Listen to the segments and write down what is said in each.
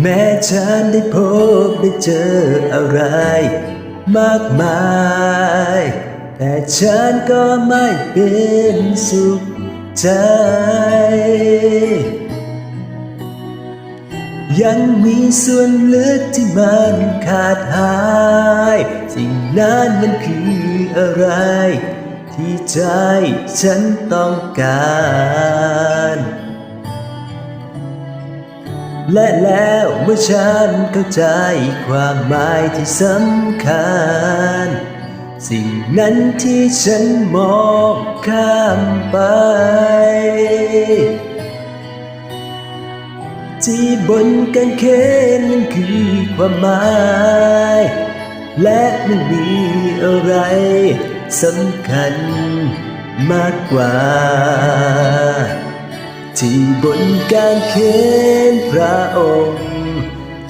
แม้ฉันได้พบได้เจออะไร มากมาย แต่ฉันก็ไม่เป็นสุขใจ ยังมีส่วนลึกที่มันขาดหาย สิ่งนั้นมันคืออะไร ที่ใจฉันต้องการ และแล้วเมื่อฉันเข้าใจความหมายที่สำคัญ สิ่งนั้นที่ฉันมองข้ามไป ที่บนกางเขนนั้นคือความหมาย และไม่มีอะไรสำคัญมากกว่า ที่บนกางเขนพระองค์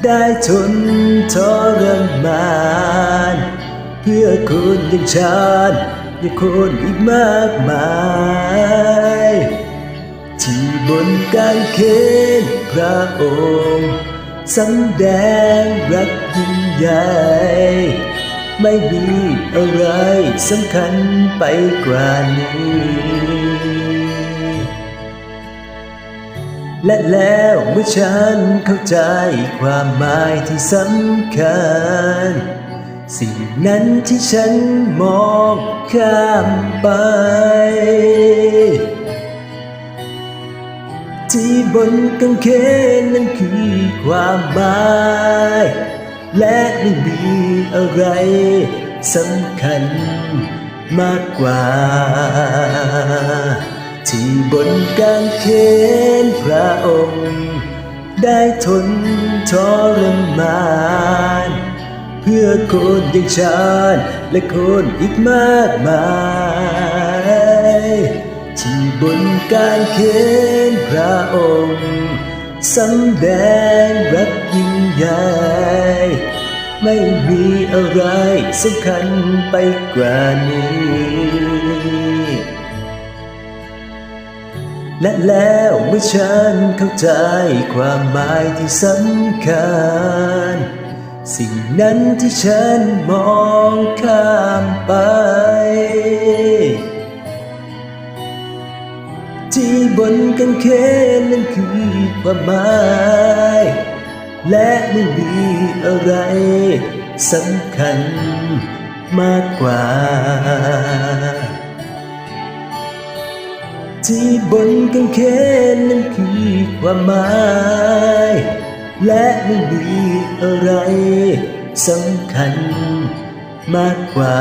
ได้ทนทรมาน เพื่อคนอย่างฉันและคนอีกมากมาย ที่บนกางเขนพระองค์สำแดงรักยิ่งใหญ่ไม่มีอะไรสำคัญไปกว่านี้ และแล้วเมื่อฉันเข้าใจความหมายที่สำคัญ สิ่งนั้นที่ฉันมองข้ามไป ที่บนกางเขนนั้นคือความหมาย และไม่มีอะไรสำคัญมากกว่า ที่บนกางเขนพระองค์ ได้ทนทรมาน เพื่อคนอย่างฉันและคนอีกมากมาย ที่บนกางเขนพระองค์สำแดงรักยิ่งใหญ่ไม่มีอะไรสำคัญไปกว่านี้ และแล้วเมื่อฉันเข้าใจความหมายที่สำคัญ สิ่งนั้นที่ฉันมองข้ามไป ที่บนกางเขนนั้นคือความหมาย และไม่มีอะไรสำคัญมากกว่า ที่บนกางเขนนั้นคือความหมาย และไม่มีอะไรสำคัญมากกว่า